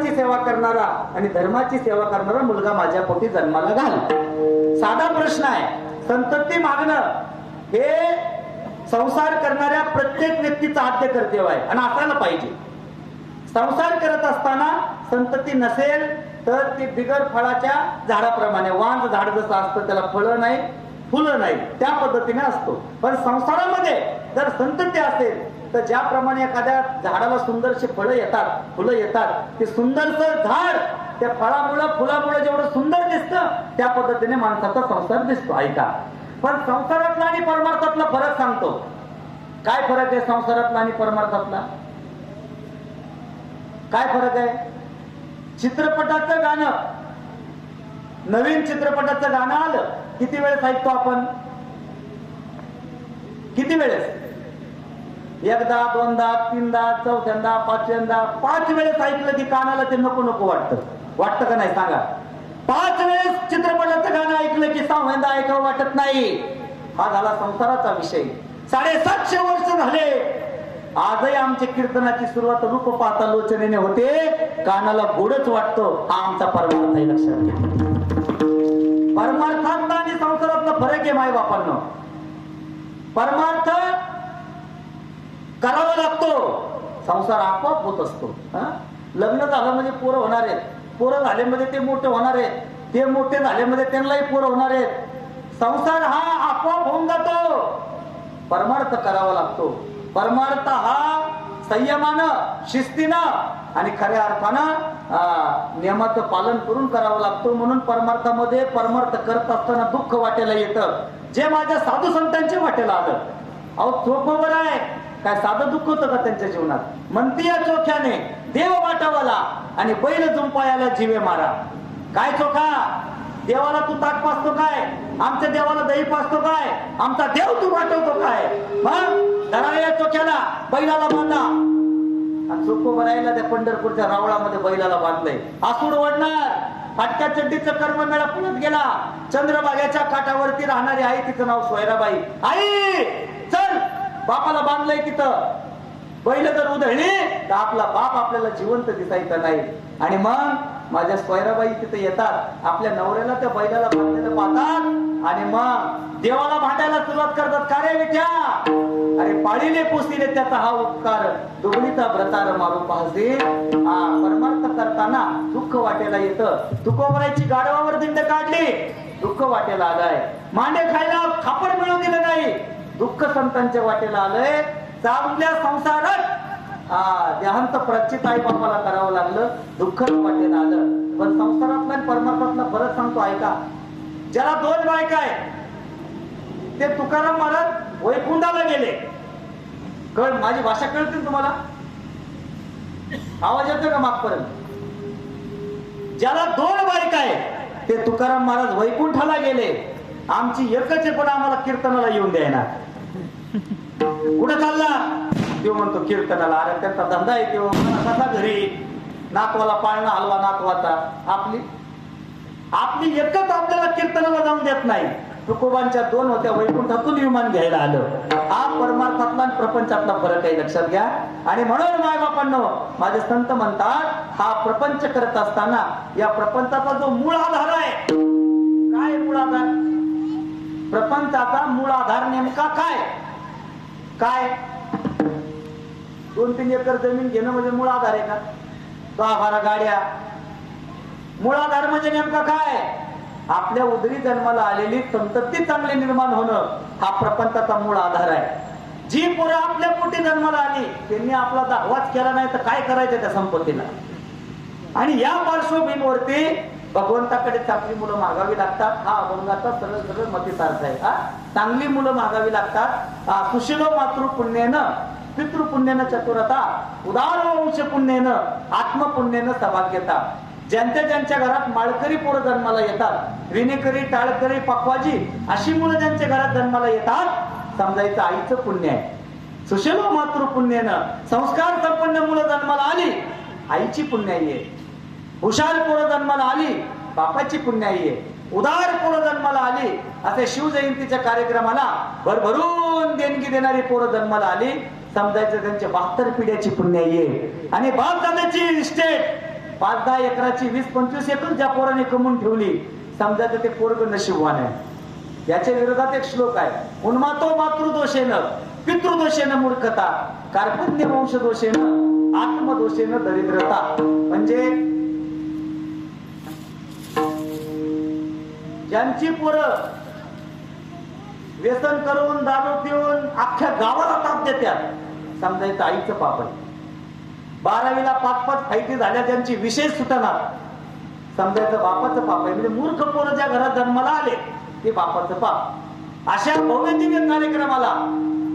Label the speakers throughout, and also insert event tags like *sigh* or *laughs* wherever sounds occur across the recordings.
Speaker 1: धर्माची सेवा करणारा आणि धर्माची सेवा करणारा मुलगा माझ्या पोटी जन्माला घाल साधा प्रश्न आहे. संतती मागणं हे संसार करणाऱ्या प्रत्येक व्यक्तीचं आद्य कर्तव्य आहे आणि असायला पाहिजे. संसार करत असताना संतती नसेल तर ती बिगर फळाच्या झाडाप्रमाणे वांज झाड जसं असतं त्याला फळं नाही फुलं नाही त्या पद्धतीने असतो. पण संसारामध्ये जर संतती असेल तर ज्याप्रमाणे एखाद्या झाडाला सुंदरशी फळं येतात फुलं येतात ते सुंदरसं झाड त्या फळामुळं फुलामुळे जेवढं सुंदर दिसतं त्या पद्धतीने माणसाचा संसार दिसतो. ऐका. पण संसारातला आणि परमार्थातला फरक सांगतो. काय फरक आहे संसारातला आणि परमार्थातला? काय फरक आहे? चित्रपटाचं गाणं. नवीन चित्रपटाचं गाणं आलं. किती वेळेस ऐकतो आपण? किती वेळेस? एकदा दोनदा तीनदा चौथ्यांदा पाचव्यांदा पाच वेळेस ऐकलं की कानाला ते नको नको वाटतं. वाटतं का नाही? सांगा. पाच वेळेस चित्रपटाचं गाणं ऐकलं की सहाव्यांदा ऐकावं वाटत नाही. हा झाला संसाराचा विषय. साडेसातशे वर्ष झाले. आजही आमच्या कीर्तनाची सुरुवात रूप पाहता लोचनेने होते. कानाला गोडच वाटतो. हा आमचा परमार्थ आहे लक्षात घ्या. परमार्थातला आणि संसारातला फरक आहे माय बापांना परमार्थ करावा लागतो. संसार आपोआप होत असतो. हा? लग्न झालं म्हणजे पोरं होणार आहेत. पोरं झाले म्हणजे ते मोठे होणार आहेत. ते मोठे झाले म्हणजे त्यांनाही पोरं होणार आहेत. संसार हा आपोआप होऊन जातो. परमार्थ करावा लागतो. परमार्थ हा संयमानं शिस्तीनं आणि खऱ्या अर्थानं नियमाचं पालन करून करावं लागतो. म्हणून परमार्थामध्ये परमार्थ करत असताना दुःख वाटेला येतं. जे माझ्या साधू संतांच्या वाटेला आलं. अहो चोखोबर आहे. काय साधं दुःख होतं का त्यांच्या जीवनात? म्हणती या चोख्याने देव वाटावाला आणि बैल जुंपायाला जीवे मारा. काय चोखा? देवाला तू ताक पाचतो काय? आमच्या देवाला दही पाचतो काय? आमचा देव तू वाटवतो काय? मग धरा चोख्याला बैलाला बांधा. आणि चोखो भरायला त्या पंढरपूरच्या रावळामध्ये बैलाला बांधलंय. आसूड वडणार फाटक्या चड्डीचं कर्म मेळा पुण्यात गेला. चंद्रभागाच्या काठावरती राहणारी आई तिचं नाव सोयराबाई. आई चल! बापाला बांधलंय तिथं. बैल जर उधळली तर आपला बाप आपल्याला जिवंत दिसायचा नाही. आणि मग माझ्या स्वयराबाई तिथे येतात. आपल्या नवऱ्याला त्या बैलाला बांधलेलं पाहतात. आणि मग देवाला भांडायला सुरुवात करतात. का रे अरे पाळीने पोसीले त्याचा हा उपकार दुबळीचा व्रतार मारू पाहते. हा परमार्थ करताना दुःख वाटेला येतं. तुकोबरायची गाडवावर दिंड काढली. दुःख वाटेला आलाय. मांडे खायला खापड मिळवून दिलं नाही. दुःख संतांच्या वाटेला आलंय. चांगल्या संसारात हा देहांत प्रचित आई बापाला करावं लागलं दुःख वाटेला आलं. पण संसारातला आणि परमार्थातला फरक सांगतो ऐका. ज्याला दोन बायका आहे ते तुकाराम महाराज वैकुंडाला गेले. कळ माझी भाषा कळते तुम्हाला? आवाज येतो का मागपर्यंत? ज्याला दोन बायका आहे ते तुकाराम महाराज वैकुंठाला गेले. आमची एकच आहे पण आम्हाला कीर्तनाला येऊन द्यायना. कुठं चालला? तो म्हणतो कीर्तनाला. अरे त्याचा धंदा आहे तो कसा घरी? नातवाला पाळणं हलवा नातवाचा. आपली? आपली एकच आपल्याला कीर्तनाला जाऊन देत नाही. तुकोबांच्या दोन होत्या वैकुंठातून विमान घ्यायला आलं. हा परमार्थातला आणि प्रपंचातला फरक आहे लक्षात घ्या. आणि म्हणून माय बापांनो माझे संत म्हणतात हा प्रपंच करत असताना या प्रपंचाचा जो मूळ आधार आहे काय मूळ आधार? प्रपंचाचा मूळ आधार नेमका काय? काय? दोन तीन एकर जमीन घेणं म्हणजे मूळ आधार आहे का? दहा बारा गाड्या. मूळ आधार म्हणजे नेमका काय? आपल्या उदरी जन्माला आलेली संतती चांगली निर्माण होणं हा प्रपंचाचा मूळ आधार आहे. जी पोरं आपल्या पोटी जन्माला आली त्यांनी आपला दावाच केला नाही तर काय करायचं त्या संपत्तीला? आणि या पार्श्वभूमीवरती भगवंताकडे चांगली मुलं मागावी लागतात. हा अभंगाचा सरळ सरळ मतितार्थ आहे. हा? चांगली मुलं मागावी लागतात. कुशिलो मातृ पुण्येनं पितृपुण्येनं चतुरता उदार वंश पुण्येनं आत्मपुण्येनं सभाग्यता. ज्यांच्या ज्यांच्या घरात माळकरी पोरं जन्माला येतात विनेकरी टाळकरी पक्वाजी अशी मुलं ज्यांच्या घरात जन्माला येतात समजायचं आईचं पुण्य आहे. सुशिलो मातृ पुण्येनं संस्कार संपन्न मुलं जन्माला आली आईची पुण्याई आहे. हुशार पोरं जन्माला आली बापाची पुण्याई आहे. उदार पोरं जन्माला आली असे शिवजयंतीच्या कार्यक्रमाला भरभरून देणगी देणारी पोरं जन्माला आली. समजायचं त्यांच्या बहात्तर पिढ्याची पुण्य आहे. आणि बाप दादाची इस्टेट पाच दहा एकराची वीस पंचवीस एकर ज्या पोराने कमवून ठेवली समजा तर ते पोरग नशीबवान आहे. याच्या विरोधात एक श्लोक आहे. उन्मातो मातृदोषेनं पितृदोषेनं मूर्खता कार्पण्य वंशदोषेनं आत्मदोषेनं दरिद्रता. म्हणजे ज्यांची पोरं व्यसन करून दारू पिऊन अख्ख्या गावाला ताप देतात समजायचं आईचं पाप आहे. बारावीला पाच पाच फायटी झाल्या त्यांची विशेष सुटणार. समजायचं बापाचं पाप आहे. म्हणजे मूर्ख पोरं ज्या घरात जन्माला आले ते बापाचं पाप. अशा भव्यदिव्य कार्यक्रमाला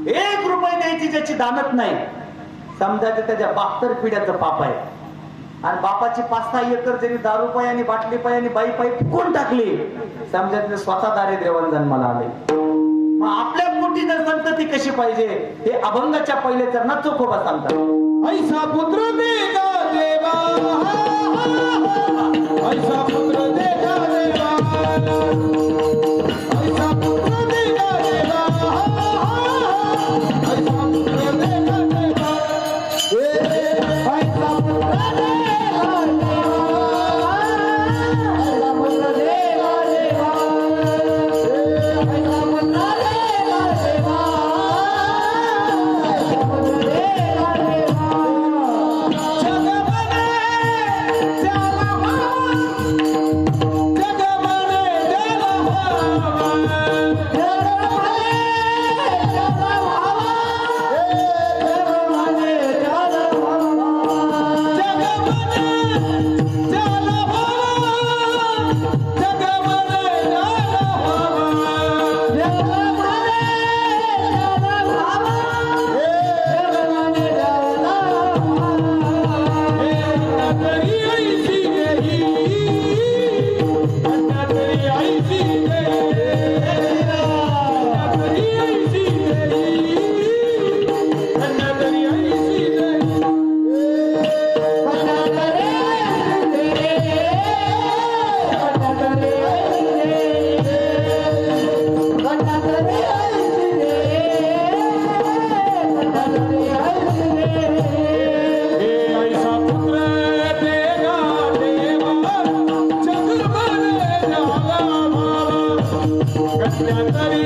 Speaker 1: एक रुपये द्यायची ज्याची दानत नाही. समजायचं त्याच्या बाहत्तर पिढ्याचं पाप आहे. आणि बापाची पाच सहा एकर जरी दारू पाय आणि बाटली पाय आणि बाई पाय फुकून टाकली समजायचं स्वतः दारिद्र्यवान जन्माला आले. मग आपल्या पोटी जर संतती कशी पाहिजे हे अभंगाच्या पहिले चरणात चोखोबा सांगतात.
Speaker 2: ऐसा पुत्र देवा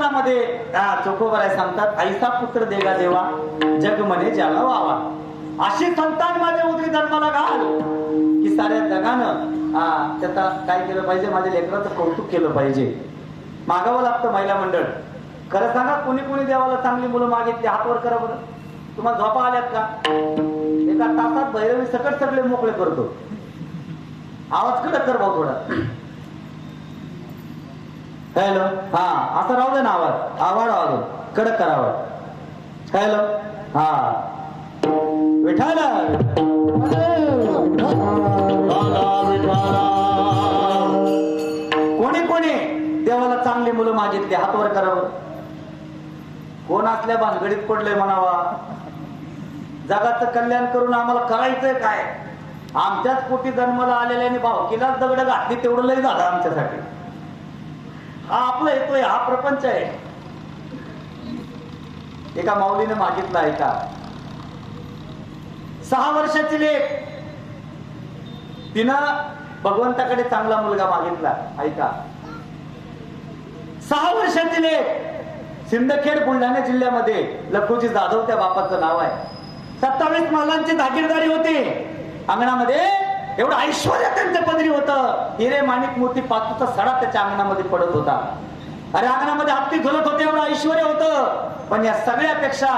Speaker 1: प्रकरणामध्ये चोखोबराय सांगतात ऐसा पुत्र देगा देवा जग म्हणे ज्याला वावा. अशी संतान माझ्या उदरी जन्माला घाल. की साऱ्या जगानं हा, त्याचा काय केलं पाहिजे? माझ्या लेकराचं कौतुक केलं पाहिजे. मागावं लागतं महिला मंडळ. खरं सांगा कोणी कोणी देवाला चांगली मुलं मागितली? हातवर करा बरं. तुम्हाला झोपा आल्यात का? एका तासात भैरवी सकट सगळे मोकळे करतो. आवाज कडक कर भाऊ थोडा. हॅलो. हा असं राहू दे ना आवाज. आवाज आवाज. कडक करावा हॅलो. हा. विठाल कोणी कोणी? देवाला चांगली मुलं मागितली हातवर करावं. कोण असल्या भानगडीत पडलंय म्हणावा. जगाचं कल्याण करून आम्हाला करायचंय काय? आमच्याच पोटी जन्माला आलेल्याने भावकीलाच दगड घातली तेवढं लय झालं आमच्यासाठी. हा आपला येतोय हा प्रपंच आहे. एका माऊलीने मागितलं ऐका सहा वर्षाची लेख. तिनं भगवंताकडे चांगला मुलगा मागितला ऐका सहा वर्षाची लेख. सिंदखेड बुलढाणा जिल्ह्यामध्ये लखोजी जाधव त्या बापाचं नाव आहे. सत्तावीस मालांची धागीरदारी होती. अंगणामध्ये एवढं ऐश्वर त्यांच्या पदरी होतं. हिरे माणिक मूर्ती पातूचा सडा त्याच्या अंगणामध्ये पडत होता. अरे अंगणामध्ये हत्ती झुलत होते एवढं ऐश्वर होतं. पण या सगळ्यापेक्षा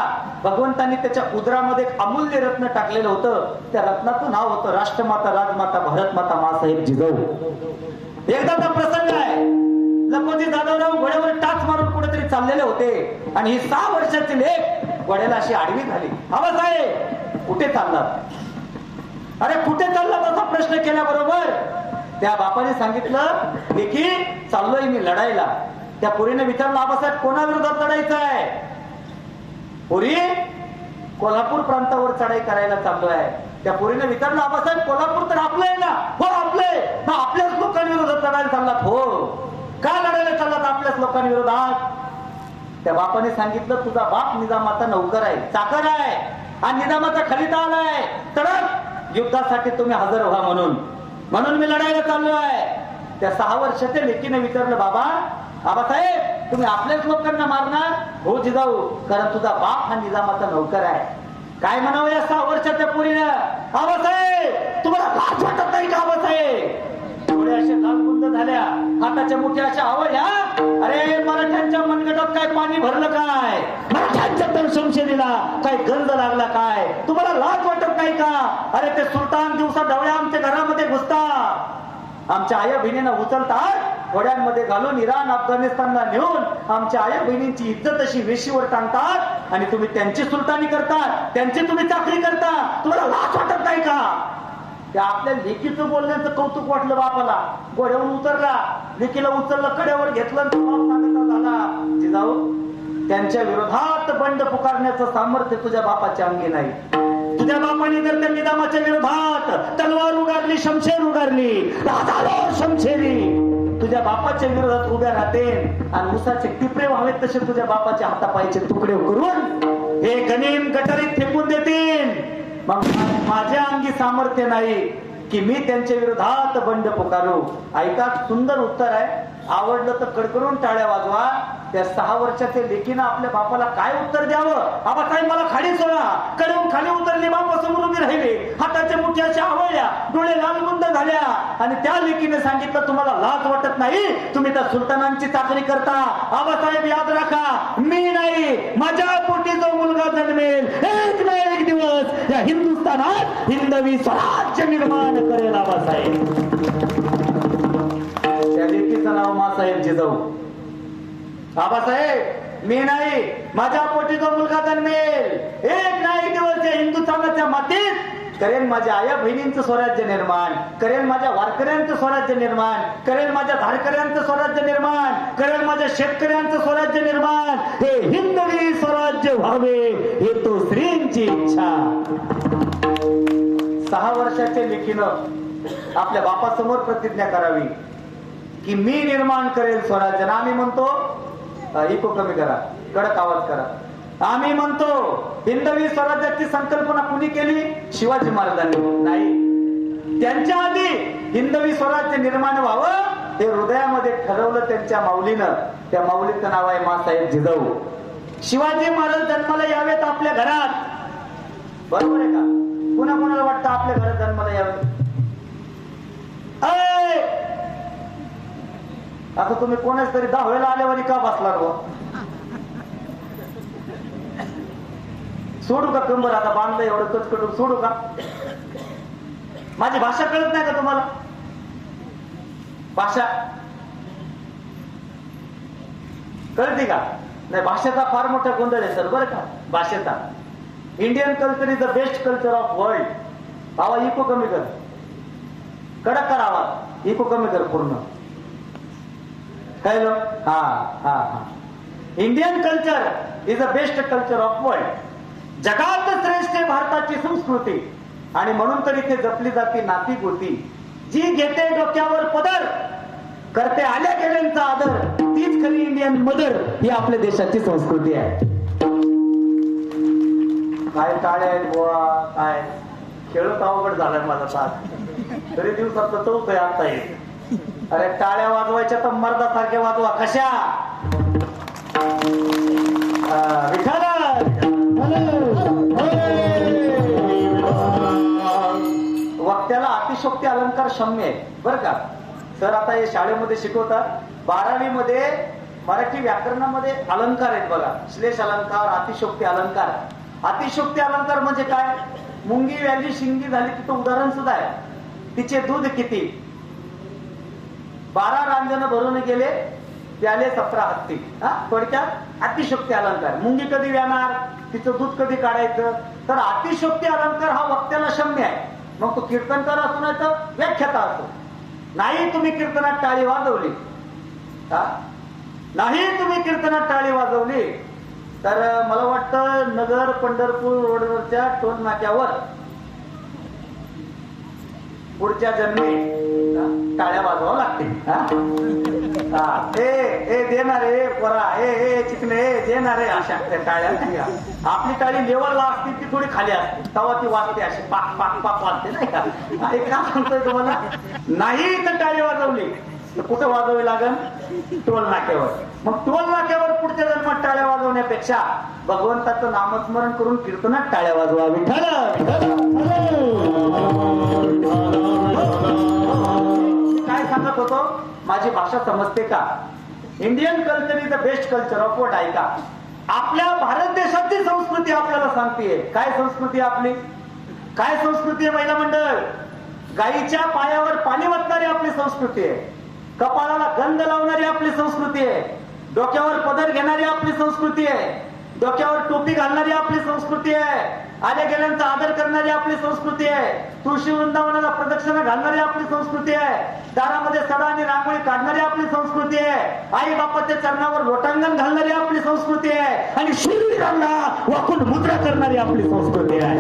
Speaker 1: भगवंतांनी त्याच्या उदरामध्ये एक अमूल्य रत्न टाकलेलं होतं. त्या रत्नाचं नाव होतं राष्ट्रमाता राजमाता भारतमाता मासाहेब जिजाऊ. एकदाचा प्रसंग आहे. लखोजी जाधवराव घोड्यावर टाच मारून कुठेतरी चाललेले होते. आणि ही सहा वर्षाची लेख घोड्याला अशी आडवी झाली. आवाज आहे कुठे चालणार अरे कुठे चालला तसा प्रश्न केल्याबरोबर? त्या बापाने सांगितलं की चाललोय मी लढायला त्या पोरीने विचारलं आबासाहेब कोणाविरोधात लढायचं आहे पोरी कोल्हापूर प्रांतावर चढाई करायला चाललोय. त्या पोरीने विचारलं आबासाहेब कोल्हापूर तर आपलं आहे ना? हो आपले मग आपल्याच लोकांविरोधात लढायला चाललात हो. का लढायला चाललात आपल्याच लोकांविरोधात? त्या बापाने सांगितलं तुझा बाप निजामाचा नौकर आहे चाकर आहे आणि निजामाचा खलिता आलाय. तडक युद्धासाठी तुम्ही हजर व्हा म्हणून. म्हणून मी लढायला चाललो आहे त्या सहा वर्षाच्या लेकीने विचारलं बाबा बाबासाहेब तुम्ही आपल्याच लोकांना मारणार? हो जिजाऊ कारण तुझा बाप हा निजामाचा नौकर आहे. काय म्हणावं या सहा वर्षाच्या पोरीनं? बाबासाहेब तुम्हाला लाज वाटत नाही का डोळे असे लालबुंद झाल्या. हाताच्या मुठ्या अशा आवडल्या. अरे मराठ्यांच्या मनगटात काय पाणी भरलं काय? मराठ्यांच्या तर संशयला काय गंध लागला काय? तुम्हाला लाज वाटत नाही का? अरे ते सुलतान दिवसा डवळ्या आमच्या घरामध्ये घुसतात. आमच्या आया बहिणींना उचलतात घोड्यांमध्ये घालून इराण अफगाणिस्तानला नेऊन आमच्या आया बहिणींची इज्जत अशी वेशीवर टांगतात आणि तुम्ही त्यांची सुलतानी करतात त्यांची तुम्ही चाकरी करता. तुम्हाला लाज वाटत नाही का? त्या आपल्या लेकीचं बोलण्याचं कौतुक वाटलं बापाला. घोड्यावर उतरला. लेकीला उचललं कड्यावर घेतलं झाला जिजाऊ त्यांच्या विरोधात बंड पुकारण्याचं सामर्थ्य तुझ्या बापाच्या अंगी नाही. तुझ्या बापाने जर त्या निदामाच्या विरोधात तलवार उगारली शमशेर उगारली शमशेरी तुझ्या बापाच्या विरोधात उभ्या राहते आणि उसाचे टिपरे व्हावेत तसे तुझ्या बापाच्या हातापायचे तुकडे करून हे गणिम गटारीत फेकून देतील मग माझ्या अंगी सामर्थ्य नाही की मी त्यांच्या विरोधात बंड पुकारू. ऐका सुंदर उत्तर आहे. आवडलं तर कडकडून टाळ्या वाजवा. त्या सहा वर्षाचे लेकीनं आपल्या बापाला काय उत्तर द्यावं? आबा काय मला खाली सोडा. कडून खाली उतरले बापा समोर उभी राहिले. हाताच्या मुठ्या अशा आवळल्या डोळे लालबुंद झाल्या. आणि त्या लेकीने सांगितलं तुम्हाला लाज वाटत नाही? तुम्ही त्या सुलतानांची चाकरी करता. आबासाहेब याद राखा. मी नाही. माझ्या पोटी जो मुलगा जन्मेल एक ना एक दिवस या हिंदुस्थानात हिंदवी स्वराज्य निर्माण करेल आबासाहेब त्या नाव मासाहेब जिजाऊ आबासाहेब मी नाही माझ्या पोटी मुलगा जन्मेल. एक नाही दिवस या हिंदुस्थानाच्या मातीत. करेल माझ्या आया बहिणींचं स्वराज्य निर्माण. करेल माझ्या वारकऱ्यांचं स्वराज्य निर्माण. करेल माझ्या धारकऱ्यांचं स्वराज्य निर्माण. करेल माझ्या शेतकऱ्यांचं स्वराज्य निर्माण. हे हिंदवी स्वराज्य व्हावे हे तो श्रींची इच्छा. सहा वर्षाच्या लेखीनं आपल्या बापासमोर प्रतिज्ञा करावी. की मी निर्माण करेल स्वराज्य आम्ही म्हणतो इको कमी करा कडक आवाज करा. आम्ही म्हणतो हिंदवी स्वराज्याची संकल्पना कुणी केली? शिवाजी महाराजांनी. नाही. त्यांच्या आधी हिंदवी स्वराज्य निर्माण व्हावं हे हृदयामध्ये ठरवलं त्यांच्या माऊलीनं. त्या माऊलीचं नाव आहे मासाहेब जिजाऊ. शिवाजी महाराज जन्माला यावेत आपल्या घरात. बरोबर आहे का? कुणा कुणाला वाटतं आपल्या घरात जन्माला यावे? आता तुम्ही कोणाच तरी दहावेला आल्यावर का बसला गो? सोडू का कंबर? आता बांधलं एवढं कचकटून सोडू का? माझी भाषा कळत नाही का तुम्हाला? भाषा कळते का? नाही भाषेचा फार मोठा गोंधळ आहे सर बरं का? भाषेचा. Indian culture is the best culture of world आवाज इको कमी कर. कडक कर आवाज. इको कमी कर पूर्ण. कळलं हा हा हा. Indian culture is a best culture of world जगात श्रेष्ठ आहे भारताची संस्कृती. आणि म्हणून तर इथे जपली जाते नाती गोती. जी घेते डोक्यावर पदर करते आल्या गेल्यांचा आदर तीच खरी इंडियन मदर ही आपल्या देशाची संस्कृती आहे. काय टाळे आहेत बुवा? काय? खेळत अवघड झालाय माझा साथ तरी दिवसात चौथ आहे आता येईल अरे टाळ्या वाजवायच्या तर मर्दासारखे वाजवा. कशा? वक्त्याला अतिशोक्ती अलंकार क्षम्य आहे बर का? सर आता हे शाळेमध्ये शिकवतात बारावी मध्ये मराठी व्याकरणामध्ये अलंकार आहेत बघा. श्लेष अलंकार अतिशोक्ती अलंकार. अतिशोक्ती अलंकार म्हणजे काय? मुंगी व्याली शिंगी झाली तिथं उदाहरण सुद्धा आहे. तिचे दूध किती? बारा रांजण भरून गेले त्याले सतरा हत्ती. हा? थोडक्यात अतिशोक्ती अलंकार. मुंगी कधी व्याणार? तिचं दूध कधी काढायचं? तर अतिशोक्ती अलंकार हा वक्त्याला शम्य आहे. मग तो कीर्तनकार असो नाही तर व्याख्याता असो. नाही तुम्ही कीर्तनात टाळी वाजवली. हा? नाही तुम्ही कीर्तनात टाळी वाजवली तर मला वाटतं नगर पंढरपूर रोडवरच्या टोल नाक्यावर पुढच्या जन्मी टाळ्या वाजवावं लागते हा? ए ए देणार रे पोरा ए ए चिकने ए देणार रे अशा त्या टाळ्या आपली टाळी लेवलला असते ती थोडी खाली असते. तेव्हा ती वाजते अशी पाक पाक पाक वाजते नाही का? अरे का सांगतोय तुम्हाला? नाही तर टाळी वाजवली तर कुठं वाजवावी लागेल टोल नाक्यावर. मग टोल नाक्यावर पुढच्या जन्मात टाळ्या वाजवण्यापेक्षा भगवंताचं नामस्मरण करून कीर्तनात टाळ्या वाजवा. विठ्ठल! म्हणत होतो माझी भाषा समजते का? Indian culture is the best culture of what ऐका आपल्या भारत देशाची संस्कृती आपल्याला सांगते काय संस्कृती आपली? काय संस्कृती आहे महिला मंडळ? गाईच्या पायावर पाणी वाटणारी आपली संस्कृती आहे. कपाळाला गंध लावणारी आपली संस्कृती आहे. डोक्यावर पदर घेणारी आपली संस्कृती आहे. डोक्यावर टोपी घालणारी आपली संस्कृती आहे. आल्या गेल्यांचा आदर करणारी आपली संस्कृती आहे. तुळशी वृंदावनाला प्रदक्षिणा घालणारी आपली संस्कृती आहे. दारामध्ये सडा आणि रांगोळी काढणारी आपली संस्कृती आहे. आई बापाच्या चरणावर लोटांगण घालणारी आपली संस्कृती आहे. आणि शरीरांना वाकून मुद्रा करणारी आपली संस्कृती आहे.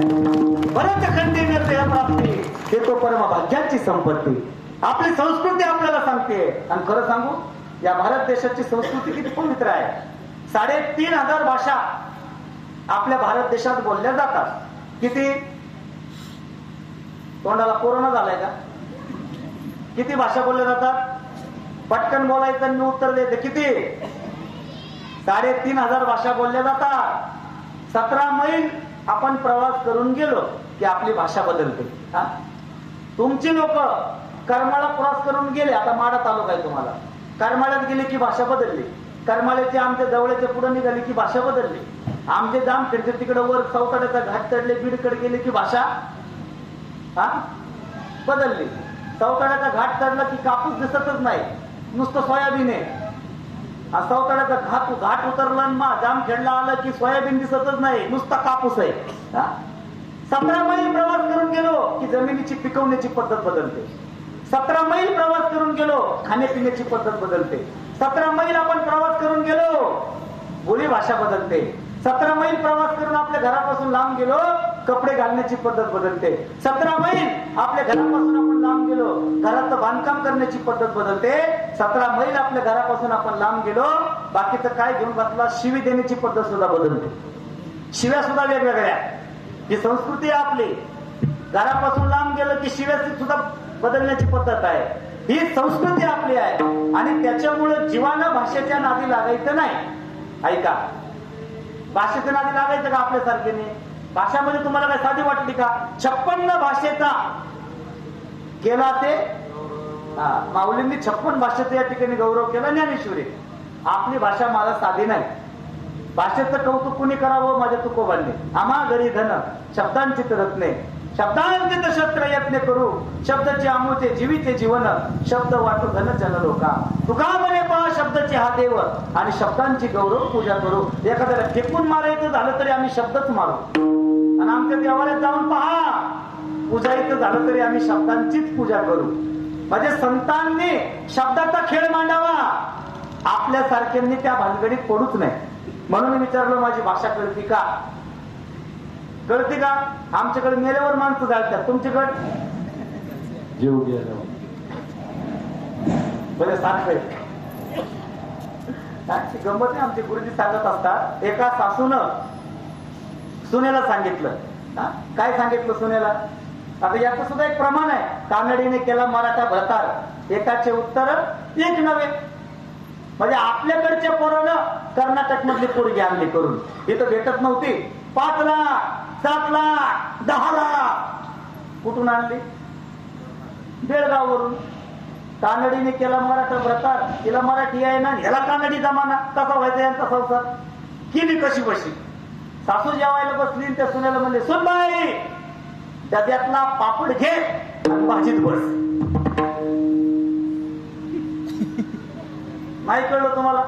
Speaker 1: बरंच खंडी निर्दय प्राप्ती हे तो परम भाग्याची संपत्ती. आपली संस्कृती आपल्याला सांगते. आणि खरं सांगू या भारत देशाची संस्कृती किती पवित्र आहे. साडेतीन हजार भाषा आपल्या भारत देशात बोलल्या जातात. किती? तोंडाला कोरोना झालाय का? किती भाषा बोलल्या जातात? पटकन बोलायचं आणि मी उत्तर देते. किती? साडेतीन हजार भाषा बोलल्या जातात. सतरा मैल आपण प्रवास करून गेलो की आपली भाषा बदलते. हा? तुमची लोक करमाळा क्रॉस करून गेले आता माडा तालुका आहे तुम्हाला. करमाळ्यात गेले की भाषा बदलली. करमाळ्याचे आमच्या जवळच्या पुढे निघाली की भाषा बदलली. आमचे जाम फिरते तिकडे वर चौकाड्याचा घाट चढले बीडकडे गेले की भाषा? हा? बदलली. चौकाड्याचा घाट चढला की कापूस दिसतच नाही. नुसतं सोयाबीन आहे. हा चौकाड्याचा घाट घाट उतरला मा जाम खेळला आलं की सोयाबीन दिसतच नाही. नुसता कापूस आहे. हा? सतरा मैल प्रवास करून गेलो की जमिनीची पिकवण्याची पद्धत बदलते. सतरा मैल प्रवास करून गेलो खाण्यापिण्याची पद्धत बदलते. सतरा मैल आपण प्रवास करून गेलो बोली भाषा बदलते. सतरा मैल प्रवास करून आपल्या घरापासून लांब गेलो कपडे घालण्याची पद्धत बदलते. सतरा मैल आपल्या घरापासून आपण लांब गेलो घराचं बांधकाम करण्याची पद्धत बदलते. सतरा मैल आपल्या घरापासून आपण लांब गेलो बाकीचं काय घेऊन बसला शिवी देण्याची पद्धत सुद्धा बदलते. शिव्या सुद्धा वेगवेगळ्या. ही संस्कृती आहे आपली घरापासून लांब गेलो की शिव्या सुद्धा बदलण्याची पद्धत आहे. ही संस्कृती आपली आहे. आणि त्याच्यामुळे जीवाना भाषेच्या नादी लागायचं नाही. ऐका. भाषेच्या नादी लागायचं का आपल्यासारखेने. भाषा म्हणजे तुम्हाला काय साधी वाटली का? छप्पन्न भाषेचा केला ते हा, माऊलींनी छप्पन भाषेचा या ठिकाणी गौरव केला ज्ञानेश्वरी. आपली भाषा मला साधी नाही. भाषेचं कौतुक कुणी करावं? माझ्या तुकोबांनी. आम्हा घरी धन शब्दांची रत्ने शब्दांत शस्त्र यत्न करू. शब्दाचे आमुचे जीवीचे जीवन. शब्द वाटू धन जन लोका तुका म्हणे पा शब्दाचे हा देव. आणि शब्दांची गौरव पूजा करू. एखाद्याला फेकून मारायचं झालं तरी आम्ही शब्दच मारू. आणि आमच्या देवाला जाऊन पहा. पूजायचं झालं तरी आम्ही शब्दांचीच पूजा करू. म्हणजे संतांनी शब्दाचा खेळ मांडावा. आपल्या सारख्यांनी त्या भानगडीत पडूच नाही म्हणून विचारलं माझी भाषा कळती का? कळते का? आमच्याकडे मेल्यावर माणसं जाळतात. तुमच्याकडे?
Speaker 2: जीव गेला.
Speaker 1: बरे सारखे गंमत आहे आमचे गुरुजी सांगत असतात एका सासून सुनेला सांगितलं? काय सांगितलं सुनेला? आता याचं सुद्धा एक प्रमाण आहे. कानडीने केला मराठा भरतार. एकाचे उत्तर एक नव्हे. म्हणजे आपल्याकडच्या पोरानं कर्नाटक मधली पोरगी आणली करून. इथं भेटत नव्हती. पाच लाख सात लाख दहा लाख. कुठून आणली? बेळगाववरून. कानडीने केला मराठा प्रकार. तिला मराठी आहे ना ह्याला कानडी जमाना. कसा व्हायचा यांचा संसार? केली कशी बशी? सासू जेवायला बसली त्या सुनेला म्हणले सुनबाई डब्यातला पापड घे आणि भाजीत बस. *laughs* नाही कळलं तुम्हाला?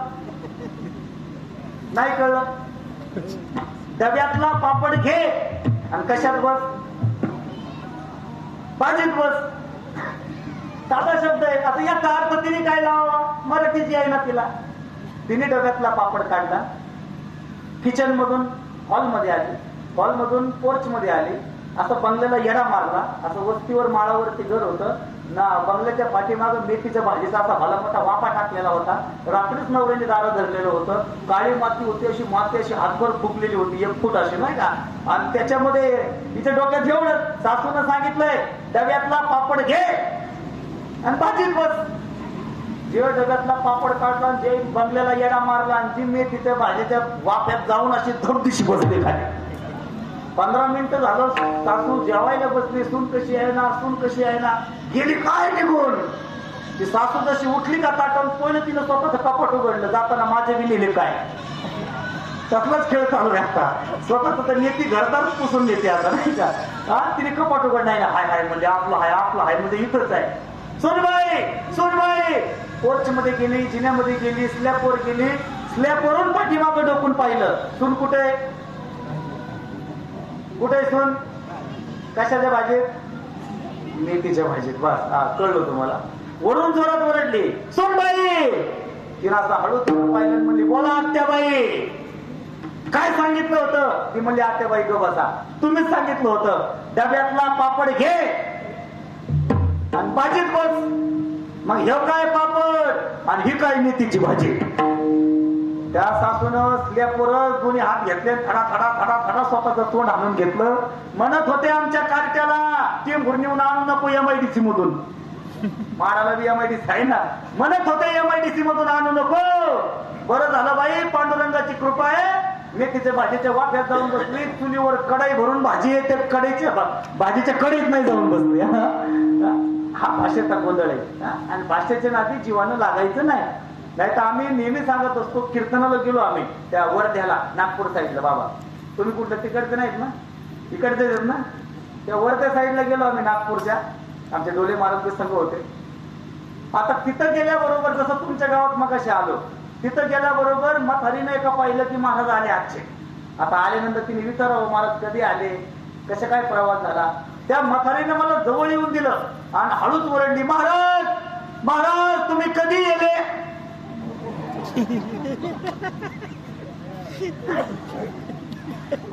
Speaker 1: नाही कळलं? डब्यातला पापड घे आणि कशात बस? भाजीत बस. साधा शब्द आहे. आता याचा अर्थ तिने काय लावावा? मराठीच आहे ना तिला. तिने डब्यातला पापड काढला. किचन मधून हॉलमध्ये आली. हॉलमधून पोर्च मध्ये आली. असं बंगल्याला येडा मारला. असं वस्तीवर माळावरती घर होतं. ना बंगल्याच्या पाठीमाग मेथीच्या भाजीचा असा भला मोठा वापा टाकलेला होता. रात्रीच नवऱ्याने दारं धरलेलं होतं. काळी माती होती अशी माती अशी हातभर फुकलेली होती एक फूट अशी नाही का? आणि त्याच्यामध्ये तिच्या डोक्यात एवढं सासून सांगितलंय डब्यातला पापड घे आणि भाजीत बस. जे डब्यातला पापड काढला जे बंगल्याला येडा मारला आणि जी मी तिथे भाजीच्या वाफ्यात जाऊन अशी धडदिशी बसली खाली. पंधरा मिनिटं झालं सासू जेवायला बसली सून कशी आहे ना सून कशी आहे ना? गेली काय निघून? ती सासू जशी उठली का ताटून पहिलं तिनं स्वतःच कपाट उघडलं. जाताना माझे बी लिहिले काय? तसलाच खेळ चालू आहे आता. स्वतःच तर नेती घरदारच पुसून नेते आता नाही का? हा? तिने कपाट उघड नाही हाय हाय म्हणजे आपलं हाय आपलं हाय म्हणजे इथंच आहे. सोनबाई सोनबाई! पोर्च मध्ये गेली जिन्यामध्ये गेली स्लॅपवर गेली. स्लॅपवरून पाठीमागं डोकून पाहिलं. सून कुठे? आहे? कुठे आहे सून? कशाच्या भाजीत मेथीच्या भाजीत बस हा कळलं तुम्हाला? वरून जोरात ओरडली सोनबाई तिनं असं हळू पाहिलं म्हणली बोला आत्याबाई. काय सांगितलं होतं? ती म्हणली आत्याबाई ग बसा. तुम्हीच सांगितलं होतं डब्यातला पापड घे आणि भाजीत बस. मग हे काय पापड? आणि ही काय मेथीची भाजी? त्या सासून स्लॅपवर दोन्ही हात घेतले थडा थडा थडा थडा स्वतःचं तोंड आणून घेतलं. म्हणत होते आमच्या कार्ट्याला ते नेऊन आणू नको एमआयडीसी मधून. मारायला बी एमआयडीसी आहे ना. म्हणत होते एमआयडीसी मधून आणू नको. बरं झालं बाई पांडुरंगाची कृपा आहे. मेथीच्या भाजीच्या वाफ्यात जाऊन बसली चुलीवर कडाई भरून भाजी येते कढईच्या भाजीच्या कढईत नाही जाऊन बसली. हा. हा भाषेचा गोंधळ आहे. आणि भाषेच्या नाती जीवानं लागायचं नाही. नाही तर आम्ही नेहमी सांगत असतो कीर्तनाला गेलो आम्ही त्या वर्ध्याला नागपूर साईडला बाबा. तुम्ही कुठलं तिकडचे नाहीत ना? इकडचे आहेत ना? त्या वर्ध्या साईडला गेलो आम्ही नागपूरच्या. आमचे डोले महाराज संघ होते. आता तिथं गेल्याबरोबर जसं तुमच्या गावात मग कसे आलो तिथं गेल्याबरोबर म्हातारीनं एका पाहिलं की महाराज आले आजचे. आता आल्यानंतर तिने विचारावं महाराज कधी आले? कसे काय प्रवास झाला? त्या मथारीने मला जवळ येऊन दिलं आणि हळूच ओरडली महाराज महाराज तुम्ही कधी येले?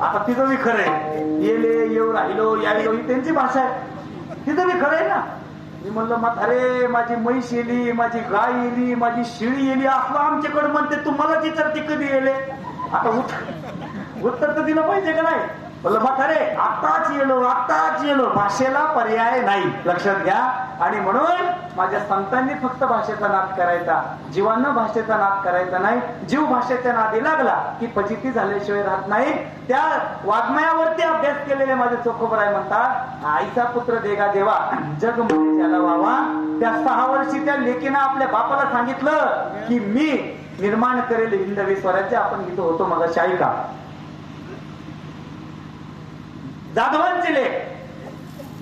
Speaker 1: आता तिथं मी खरंय. येले येऊ राहिलो यायलो ही त्यांची भाषा आहे. तिथं मी आहे ना. मी म्हणलं मग अरे माझी म्हैस येली माझी गाय येली माझी शिळी येली असं आमच्याकडे म्हणते तुम्हाला विचारते कधी येले? आता उत्तर तर दिलं पाहिजे का नाही? म्हणलं मग आत्ताच येलो आत्ताच येलो. भाषेला पर्याय नाही. लक्षात घ्या. आणि म्हणून माझ्या संतांनी फक्त भाषेचा नाद करायचा. जीवांना भाषेचा नाद करायचा नाही. जीव भाषेच्या नादी लागला की फजिती झाल्याशिवाय राहत नाही. त्या वाङ्मयावरती अभ्यास केलेले माझे चोखोबराय म्हणतात आईचा पुत्र देगा देवा जग ज्याला व्हावा. त्या सहा वर्षी त्या लेकीनं आपल्या बापाला सांगितलं की मी निर्माण करेल हिंदवी स्वराज्य. आपण इथं होतो मग शाईका जाधवांचे लेख.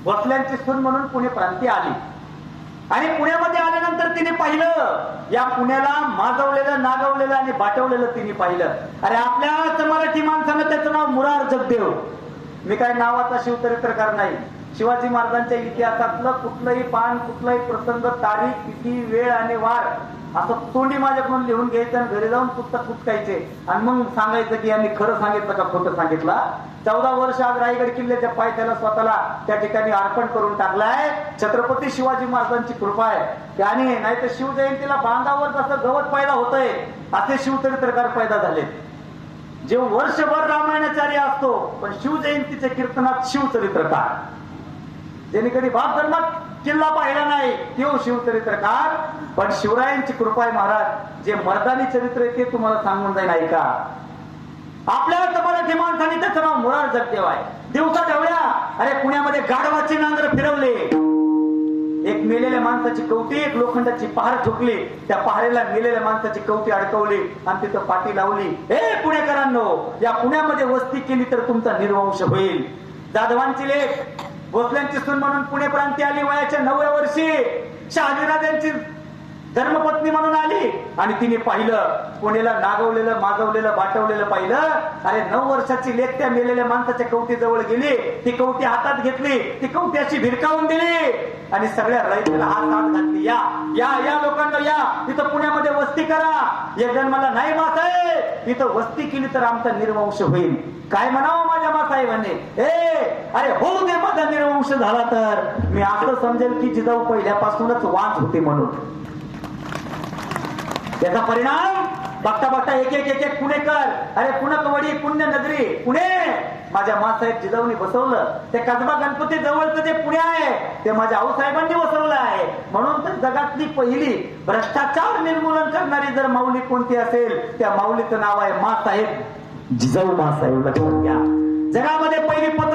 Speaker 1: भोसल्यांची सून म्हणून पुणे प्रांती आली. आणि पुण्यामध्ये आल्यानंतर तिने पाहिलं या पुण्याला माजवलेलं नागवलेलं आणि बाटवलेलं तिने पाहिलं. अरे आपल्याच मराठी माणसानं त्याचं नाव मुरार जगदेव मी काय नावाचा शिवचरित्रकार नाही. शिवाजी महाराजांच्या इतिहासातलं कुठलंही पान कुठलाही प्रसंग तारीख तिथी वेळ आणि वार असं तोंडी माझ्याकडून लिहून घ्यायचं आणि घरी जाऊन पुस्तक कुटकायचे आणि मग सांगायचं की यांनी खरं सांगितलं का खोटं सांगितलं? चौदा वर्ष आज रायगड किल्ल्याच्या पायथ्याला स्वतःला त्या ठिकाणी अर्पण करून टाकलाय. छत्रपती शिवाजी महाराजांची कृपा आहे. त्याने नाही तर शिवजयंतीला बांधावर जसं गवत पैदा होतंय असे शिवचरित्रकार पैदा झाले जे वर्षभर रामायणाचार्य असतो पण शिवजयंतीच्या कीर्तनात शिवचरित्रकार ज्यांनी कधी बाप धर्मात किल्ला पाहिला नाही तो शिवचरित्रकार पण शिवरायांची कृपा आहे महाराज जे मर्दानी चरित्र आहे ते तुम्हाला सांगून जाईल ऐका. आपल्याला तर मराठी माणसाने त्याचं नाव मुरार जगदेव आहे. दिवसा ठेवल्या अरे पुण्यामध्ये गाढवाचे नांगर फिरवले. एक मेलेल्या माणसाची कवटी एक लोखंडाची पहार ठोकली. त्या पहारेला मेलेल्या माणसाची कवटी अडकवली आणि तिथं पाठी लावली. हे पुणेकरांनो या पुण्यामध्ये वस्ती केली तर तुमचा निर्वंश होईल. जाधवांची लेख. गोपल्यांची सून म्हणून पुणे प्रांती आली वयाच्या नवव्या वर्षी. शहाजीराजांची धर्मपत्नी म्हणून आली आणि तिने पाहिलं कोणीला नागवलेलं मागवलेलं बाटवलेलं पाहिलं. अरे नऊ वर्षाची लेख त्या मेलेल्या माणसाच्या कवटी जवळ गेली. ती कवटी हातात घेतली. ती कवटी अशी भिरकावून दिली. आणि सगळ्या रयतेला हात हात घातली. या या या लोकांना या. इथं पुण्यामध्ये वस्ती करा. या जन्माला नाही मासाहेब इथं वस्ती केली तर आमचा निर्वंश होईल. काय म्हणावं माझ्या मासाहेबांनी? ए अरे होऊ दे माझा निर्वंश झाला तर. मी असं समजेल की जिजाऊ पहिल्यापासूनच वाच होते म्हणून. याचा परिणाम? बघता बघता एक एक एक एक पुणेकर अरे पुणकवडी पुण्य नगरी पुणे. माझ्या मासाहेब जिजाऊनी बसवलं. ते कसबा गणपती जवळचं जे पुणे आहे ते माझ्या आऊसाहेबांनी बसवलं आहे. म्हणून तर जगातली पहिली भ्रष्टाचार निर्मूलन करणारी जर माऊली कोणती असेल त्या माऊलीचं नाव आहे मासाहेब जिजाऊ मासाहेब लक्षात घ्या. जगामध्ये पहिली पत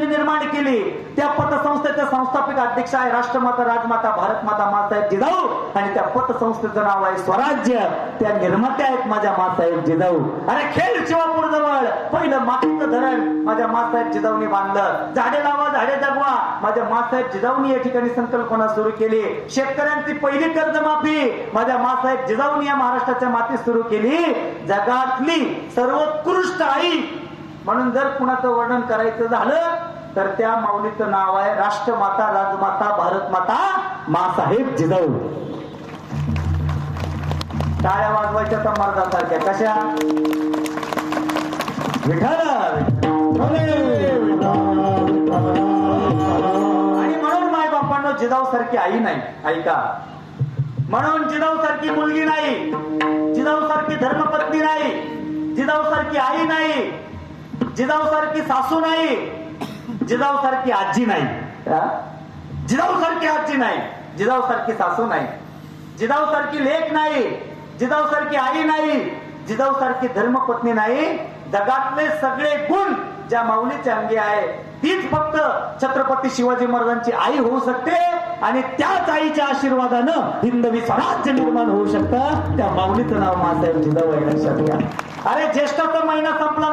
Speaker 1: त्यांनी निर्माण केली. त्या पतसंस्थेचे संस्थापक अध्यक्ष आहे राष्ट्रमाता राजमाता भारत माता मासाहेब जिजाऊ आणि त्या पतसंस्थेचं नाव आहे स्वराज्य. त्या निर्मात्या आहेत माझ्या मासाहेब जिजाऊ. अरे खेळ शिवापूर जवळ. पहिलं मातीचं धरण माझ्या मासाहेब जिजाऊनी बांधलं. झाडे लावा झाडे जगवा. माझ्या मासाहेब जिजाऊनी या ठिकाणी संकल्पना सुरू केली. शेतकऱ्यांची पहिली कर्जमाफी माझ्या मासाहेब जिजाऊनी या महाराष्ट्राच्या मातीत सुरू केली. जगातली सर्वोत्कृष्ट आई. म्हणून जर कुणाचं वर्णन करायचं झालं तर त्या माऊलीचं नाव आहे राष्ट्रमाता राजमाता भारत माता मासाहेब जिजाऊ. टाळ्या वाजवायच्या तर मर्दासारख्या. कशा? विठाल आणि म्हणून माय बापांना जिजाऊ सारखी आई नाही. ऐका. म्हणून जिजाऊ सारखी मुलगी नाही. जिजाऊ सारखी धर्मपत्नी नाही. जिजाऊ सारखी आई नाही. जिजाऊ सारखी सासू नाही. जिजाऊ सारखी आजी नाही. जिजाऊ सारखी आजी नाही. जिजाऊ सारखी सासू नाही. जिजाऊ सारखी लेख नाही. जिजाऊ सारखी आई नाही. जिजाऊ सारखी धर्मपत्नी नाही. जगातले सगळे गुण ज्या माऊलीच्या अंगी आहे तीच फक्त छत्रपती शिवाजी महाराजांची आई होऊ शकते आणि त्याच आईच्या आशीर्वादानं हिंदवी स्वराज्य निर्माण होऊ शकतं. त्या माऊलीचं नाव मासाहेब जिजाऊ आहे लक्षात घ्या अरे ज्येष्ठाचा महिना संपला